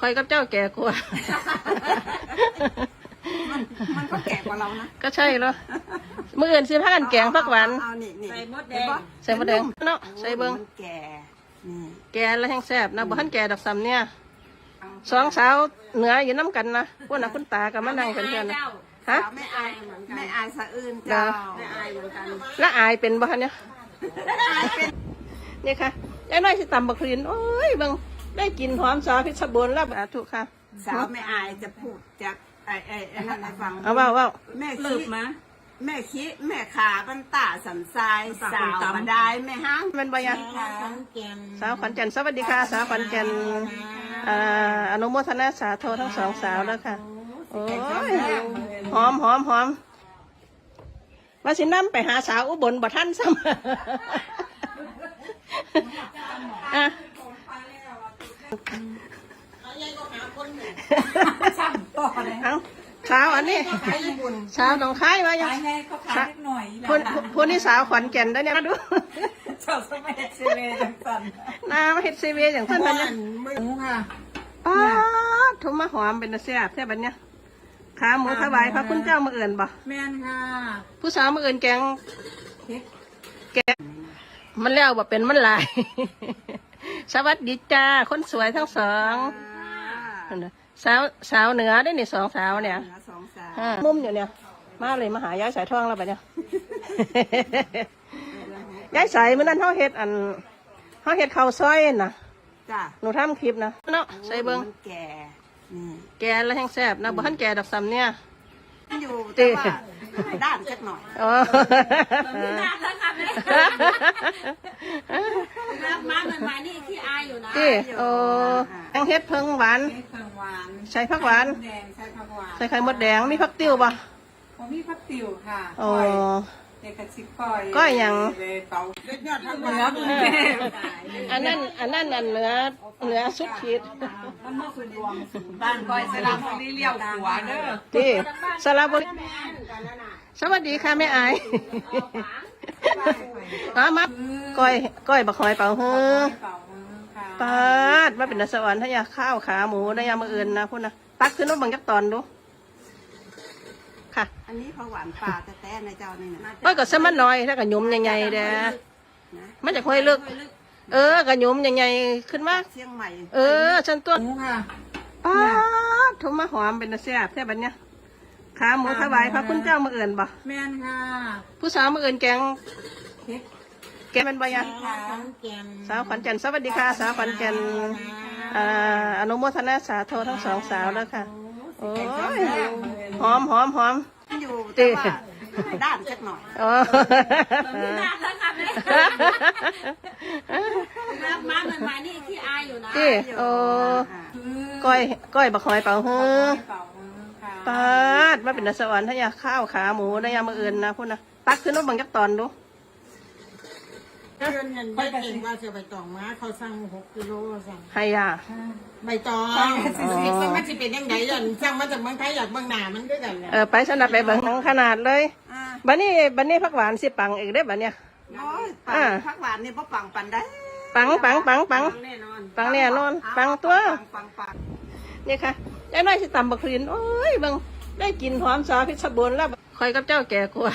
คอยกับเจ้าแก่กว่า มันมันก็แก่กว่าเรานะก็ใช่แล้วมื่ออื่นสิพากันแกงผักหวาน เอานี่นี่ใส่มดแดเห็นงปะใส่มะแดงเนาะใส่เบิ้งมันแก่นี่แกแล้วแห้งแซ่บนะบ่ทันแกดอกซ้ำเนี่ยสองสาวเหนืออยู่น้ำกันนะพวกน่ะคุณตากับมานั่งกันเพื่อนนะฮะสาวไม่อายไม่อายสะอื้นเจ้าไม่อายเหมือนกันและอายเป็นบ่คะเนี่ยนี่ค่ะยายน้อยสิตำบักคลินโอ้ยเบิ่ง ได้กินหอมสาพิชรบุญแล้วสาธุค่ะ สาวไม่อายจะพูดจะไอ้ไอ้ไอ้นั่นให้ฟังเอาเว้าเว้าแม่ลืคิบมา แม่คิแม่ขาบันตาสันทรายสาวมาได้แม่ห้างแมันบ่ยังแกนสาวขวัญจันทร์สวัสดีค่ะ สาวขวัญจันทร์อ่าอนุโมทนาสาธุทั้งสองสาวแล้วค่ะ โอ้ยหอมหอมหอมว่าสิน้ำไปหาสาวอุบลบ่ท่านซ้ำอะ ช่างต่อเลยเอาสาวอันนี้ ขายญี่ปุ่นสาวหนองคายว่ายังขายไงก็ขายเล็กหน่อยพูนพูนนี่สาวขวัญแก่นได้เนี่ยมาดูชอบสมัยเซเลจังสันนามาเฮ็ดซีเวอย่างท่านนั้นเนี่ยหมูค่ะป้าดโทรมาหอมเป็นตาแซ่บแซ่บบัดเนี่ยขาหมูถวายพระคุณเจ้ามาเอื่นบ่แม่นค่ะ ผู้สาวมาเอื่นแกงเฮ็ดแกงมันแล้วบ่เป็นมันหลาย สวัสดีจ้า คนสวยทั้งสอง สาวสาวเหนือได้นี่สองสาวเนี่ยเหนือสองสาวอ่ามุมอยู่เนี่ย มาเลยมาหายายสายทองแล้วบัดเนี่ย ยายใสเมื่อนั้นเฮาเฮ็ดอันเฮาเฮ็ดข้าวซอยน่ะ จ้ะหนูทำคลิปนะเนาะใส่เบิ่งมันแก่นี่แกแล้วแห้งแซ่บนะบ่ทันแกดอกซ้ำเนี่ย มันอยู่แต่ว่าด้านจักหน่อยอ๋อนานแล้วค่ะแม่รับมาใหม่ๆนี่ที่อายอยู่นะ ที่โอ้ยังเฮ็ดเพิงหวาน เฮ็ดเครื่องหวานใส่ผักหวาน แดงใส่ผักหวานใส่ไข่มดแดงมีผักติ้วป่ะผมมีผักติ๋วค่ะโอ้เด็กกระชิบก้อยก้อยหยัง เลยเป่าเล็กยอดทั้งหมเหนือดกรุงเทพอันนั้นอันนั้นอันเหนือเหนือสุดขีดมันมาคุณดวงบ้านก้อยสลับนี่เลี้ยวขวาเด้อที่สระบุรีสวัสดีค่ะแม่อายมามาก้อยก้อยบักหอยเป่าฮือเป่ามือค่ะ ปาดมาเป็นนักสวรรค์ถ้าอยากข้าวขาหมูได้ยามมืออื่นนะพุ่นนะตักขึ้นรถบังจักตอนดูค่ะอันนี้ผักหวานป่าแต่แต่ในเจ้านี่นะก้อยก็สมันน้อยถ้ากับยมใหญ่ๆเด้อนะมันจะค่อยลึกเออกับยมใหญ่ๆขึ้นมาเชียงใหม่เออฉันตัวหมูค่ะป้าดโทรมาหอมเป็นตาแซ่บแซ่บบัดเนี่ยขาหมูถวายพระคุณเจ้ามาเอื่นบ่แม่นค่ะ ผู้สาวมาเอื่นแกงเฮ็ด แกงเป็นบ่ยังค่ะสาวขวัญจันทร์สวัสดีค่ะ สาวขวัญจันทร์อ่าอนุโมทนาสาธุทั้งสองสาวแล้วค่ะ โอ้ยหอมหอมหอมมันอยู่แต่ว่าด้านจักหน่อยอ๋อนานแล้วค่ะแม่รับมาใหม่ๆนี่ที่อายอยู่นะที่โอ้ก้อยก้อยบักหอยเป่าฮือเป่ามือค่ะปาดมาเป็นนักสวรรค์ถ้าอยากข้าวขาหมูได้ยามมืออื่นนะพุ่นนะตักขึ้นรถบังจักตอนดู เพื่อนเงินได้เก่งว่าจะใบตองมาเขาสั่งหกกิโลสั่งให้ยาใบตองสิสิมันมันจะเป็นยังไงยันสั่งมาจากเมืองไทยอยากเมืองหนามันด้วยกันแหละเออไปสนับไปเบิ่งขนาดเลยอ่าบัดนี้บัดนี้ผักหวานสิปังอีกได้อบัดเนี้ยโอ้ยปังอ่าผักหวานนี่พ่ปังปันได้ปังปังปังปังแน่นอนปังแน่นอนปังตัวปังปังปังนี่ค่ะยายน้อยสิตำบักคลินโอ้ยเบิ่งได้กินหอมสาพิชรบุญแล้วคอยกับเจ้าแก่กว่า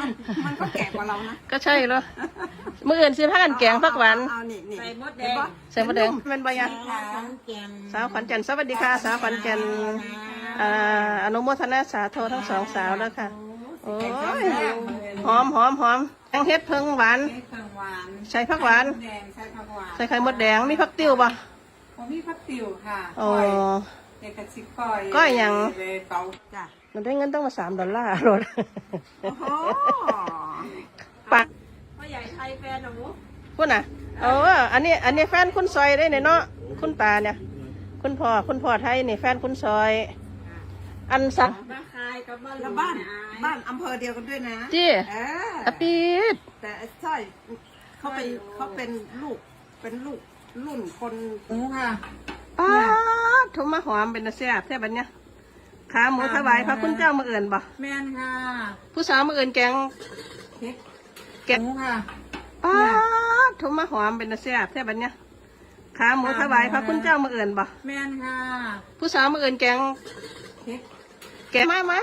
มันมันก็แก่กว่าเรานะก็ใช่แล้วมื้ออื่นสิพากันแกงผักหวานเอานี่นี่ใส่มดแดเห็นงปะใส่มะแดงแมันบ่ยังทั้งแกนสาวขวัญจันทร์สวัสดีค่ะ สาวขวัญจันทร์อ่าอนุโมทนาสาธุทั้งสองสาวแล้วค่ะ โอ้ยหอมหอมหอมยังเฮ็ดเพิงหวานเฮ็ดเครื่องหวานใส่ผักหวานแดงใส่ผักหวานใส่ไข่มดแดงมีผักติ้วป่ะผมมีผักติ๋วค่ะโอ้เด็กกระชิบก้อยก้อยหยังเลยเป่าจ้ะ มันได้เงินต้องมาสามดอลลาร์รถโอ้โหปักพ่อใหญ่ไทยแฟนหนูคุณน่ะเอออันนี้ อันนี้แฟนคุณซอยได้เนี่ยเนาะคุณตาเนี่ย คุณพ่อคุณพ่อไทยนี่แฟนคุณซอย อันสักมาคายกับบ้านแล้วบ้าน บ้านอำเภอเดียวกันด้วยนะจี้เอออะปีดแต่ใช่เขาเป็นเขาเป็นลูกเป็นลูกรุ่นคนหมูค่ะป้าดโทรมาหอมเป็นตาแซ่บแซ่บบัดเนี่ย ขาหมูถวายพระคุณเจ้ามาเอื่นบ่แม่นค่ะผู้สาวมาเอื่นแกงเฮ็ดแกงหมูค่ะป้าดโทรมาหอมเป็นตาแซ่บแซ่บบัดเนี่ยขขาหมูถวายพระคุณเจ้ามาเอื่นบ่แม่นค่ะผู้สาวมาเอื่นแกงแกงมามา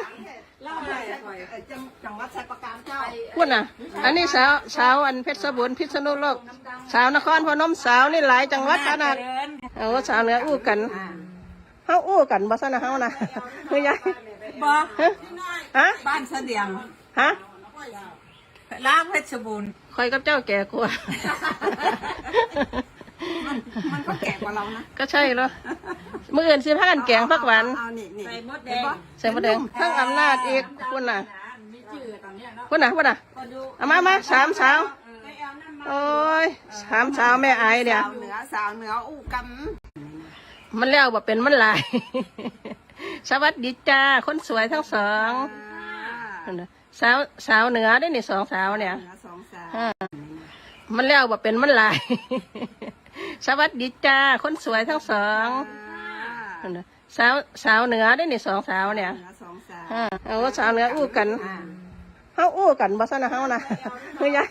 เล่าได้เอ่อจังจังหวัดชัยประการเจ้าพูดน่ะ อันนี้สาวสาวอันเพชรบุรีพิษณุโลก สาวนครพนมสาวนี่หลายจังหวัดขนาดเออสาวเหนืออู้กัน เฮาอู้กันบ่ซะนะเฮานะคือยายบ่ฮะฮะบ้านเสดียงฮะล้างเพชรบูรณ์คอยกับเจ้าแก่กว่ามันก็แก่กว่าเรานะ ก็ใช่เหรอมื้ออื่นสิพากันแกงผักหวานเอานี่นี่ใส่มดแดเห็นงปะใส่มะแดงทั้งอำนาจอีกพุ่นน่ะพุ่นน่ะพุ่นน่ะเอามามาสามสาวโอ้ยสามสาวแม่ไอายเนี่ยสาวเหนือสาวเหนืออู้กัน มันแล้วบ่เป็นมันหลาย สวัสดีจ้า คนสวยทั้งสองอ่าสาวสาวเหนือได้นี่สองสาวเนี่ยเหนือสองสาวอ่ามันแล้วบ่เป็นมันหลาย สวัสดีจ้า คนสวยทั้งสองอ่าสาวสาวเหนือได้นี่สองสาวเนี่ยเหนือสองสาวอ่าเอาสาวเหนืออู้กันเฮาอู้กันบ่ซะนะเฮานะคือยาย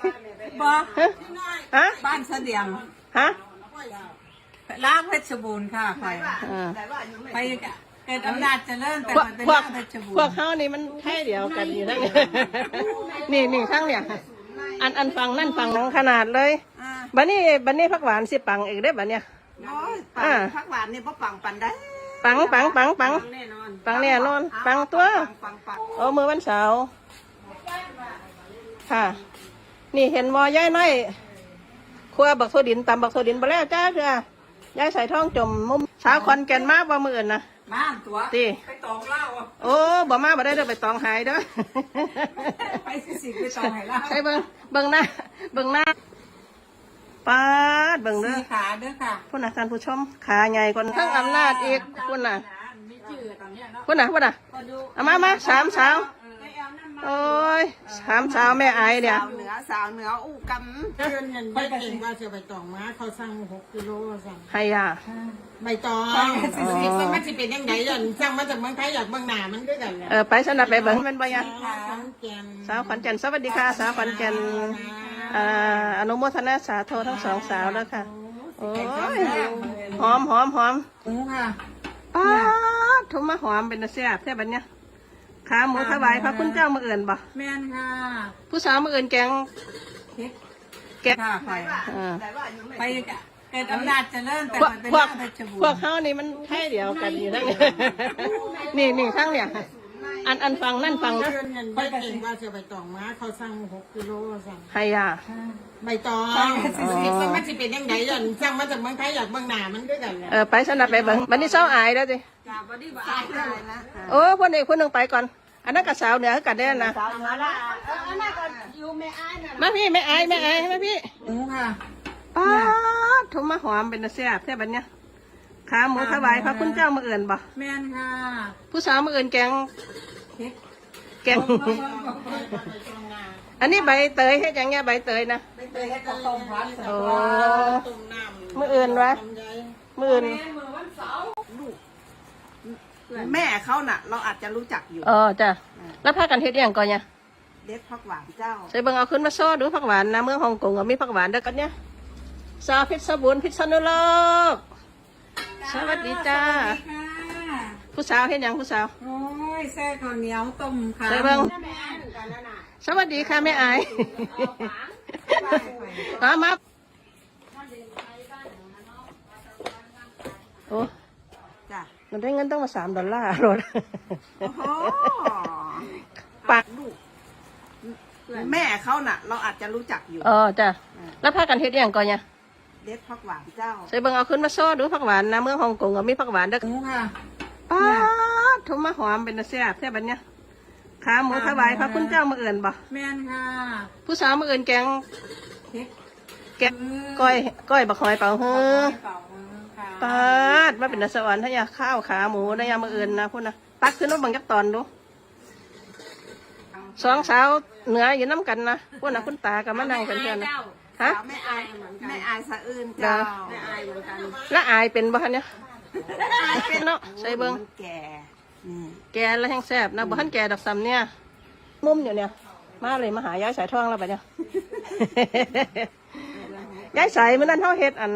บ่ฮะฮะบ้านเสดียงฮะ ล้างเพชรบูรณ์ค่ะไปอ่าแต่ว่าอยู่ไม่ไปเกิดอำนาจเจริญแต่พวกมันเป็นพวกล้างเพชรบูพวรกณ์เฮานี่มันแค่เดียวกันอยู่ทั้งนี่นี่ทั้งเนี่ยอันอันฟังนั่นฟังน้องขนาดเลยอ่าบัดนี้บัดนี้ผักหวานสิปังอีกได้อบัดเนี่ยโอ้ยปัอ่างพักหวานนี่พ่ปังปันได้ปังปังปังปังแน่นอนปังแน่นอนปังตัวปังปังปังโอ้มือวันเสาร์ค่ะ นี่เห็นมอย่ายน้อยครัวบักโซดินตำบักโซดินไปแล้วจ้าเถื่อ ยายใส่ท้องจมมุมสาวคอนแก่นมาบ่มืออื่นนะบ้านตัวติไปตองเหล้าอะโอ้บ่มาบ่ได้เด้อไปตองหายเด้อไปสิสิไปตองให้เหล้าใช่เบิ่งเบิ่งหน้าเบิ่งหน้าปาดเบิ่งเด้สีอขาเด้อค่ะพุ่นน่ะท่านผู้ชมขาใหญ่คนทั้งอำนาจอีกพุ่นน่ะพุ่นน่ะพุ่นน่ะเอามามาสามสาว โอ้ยสามสาวแม่ไอายเนี่ย สาวเหนือสาวเหนืออู้กันเพื่อนเงินได้เก่งว่าจะไปตองมาเขาสั่งหกกิโลสั่งให้ยาใบตองสิสิมันมันสิเป็นยังไงยันสั่งมาจากเมืองไทยอยากเมืองหนามันด้วยกันแหละเออไปสนับไปเบิ่งเป็นบ่ยังขอนแก่นสาวขอนแก่นสวัสดีค่ะ สาวขอนแก่นอ่าอนุโมทนาสาธุทั้งสองสาวแล้วค่ะโอ้ยหอมหอมหอมหมูค่ะป้าดทุ่มมาหอมเป็นตาแซ่บแซ่บบัดเนี้ย ขาหมูถวายพระคุณเจ้ามาเอื่นบ่แม่นค่ะผู้สาวมาเอื่นแกงแกงค่ะไปอ่าแต่ว่าอยู่ไม่ไปเกิดอำนาจเจริญแต่พวกมันเป็นพวล้ากงเพชรบูพวรกณ์เฮานี่มันแค่เดียวกันอยู่ทั้งนี่นี่ทั้งเนี่ยอันอันฟังนั่นฟังนะเพื่อนเงินได้เก่งว่าจะไปตองมาเขาสั่งหกกิโลสั่งให้ยาใบตองสิสิมันสิเป็นยังไงยันสั่งมาจากเมืองไทยอยากเมืองหนามันด้วยกันแหละเออไปสนับไปเบิ่งบัดนี้เศร้าอายแล้ว สิใช่ได้นะโอ้คนนี้คนหนึ่งไปก่อน อันนั้นกับสาวเหนือกันได้นะสาวเหนือละเอออันนั้นก็อยู่ไม่อายนะมาพี่ไม่อายไม่อายมาพี่หมูค่ะป้าทุ่มมาหอมเป็นตาแซ่บแซ่บบัดเนี้ยขาหมูถวายพระคุณเจ้ามาเอื่นบ่แม่นค่ะ ผู้สาวมาเอื่นแกงแกงอันนี้ใบเตยให้จังเงี้ยใบเตยนะไปให้กระต้มพัดโอ้ต้มน้ำมืออื่นวะ มืออื่นแม่เขาน่ะ เราอาจจะรู้จักอยู่อ๋อจ้ะแล้วพากันเฮ็ดอหย่างก่อนเนี่ยเด็ดพักหวานเจ้าใส่เบิ่งเอาขึ้นมาโซ่ดูผักหวานนะเมืองฮ่องกงก็มีผักหวานเด้อกันเนี่ยสาวพิษบูรณ์พิษณุโลก สวัสดีจ้าค่ะผู้สาวเฮ็ดหยังผู้สาว โอ้ยแซ่ข้าวเหนียวต้มขาใส่เบิ่งสวัสดีค่ะแม่อายมามาโอ้จ้ะ มันได้เงินต้องมาสามดอลลาร์รถโอ้โหปากลูกแม่เขาน่ะ เราอาจจะรู้จักอยู่อ๋อจ้ะ แล้วพากันเฮ็ดอหย่างก่อนเนี่ยเด็ดพักหวานเจ้า ใส่เบิ่งเอาขึ้นมาโซ่ดูผักหวานนะเมืองฮ่องกงก็มีผักหวานเด้อหมูค่ะป้าดทุ่มมาหอมเป็นตาแซ่บแซ่บบัดเนี้ยขาหมูถวายพระคุณเจ้ามาเอื่นบ่แม่นค่ะ ผู้สาวมาเอื่นแกงแกงก้อยก้อยบักหอยเป่าเฮ้อ เป่ามือค่ะปาดมาเป็นนักสวรรค์ถ้ายาข้าวขาหมูนะยามาเอื่นนะพุ่นนะตักขึ้นมาบังจักตอนดูสองสาวเหนืออยู่น้ำกันนะพุ่นนะคุณตากับมานั่งเป็นเพื่อนนะฮะสาวแม่อายแม่อายสะอื่นเจ้าเด้อแม่อายเหมือนกันและอายเป็นบ่คะเนี่ยอายเป็นเนาะใส่เบิ่งมันแก่นี่แกแล้วแห้งแซ่บนะบ่ทันแกดอกซ้ำเนี่ยมุมอยู่เนี่ย มาเลยมาหายายสายทองแล้วไปเนี่ยยายสายมื้อนั้นเฮาเฮ็ดอัน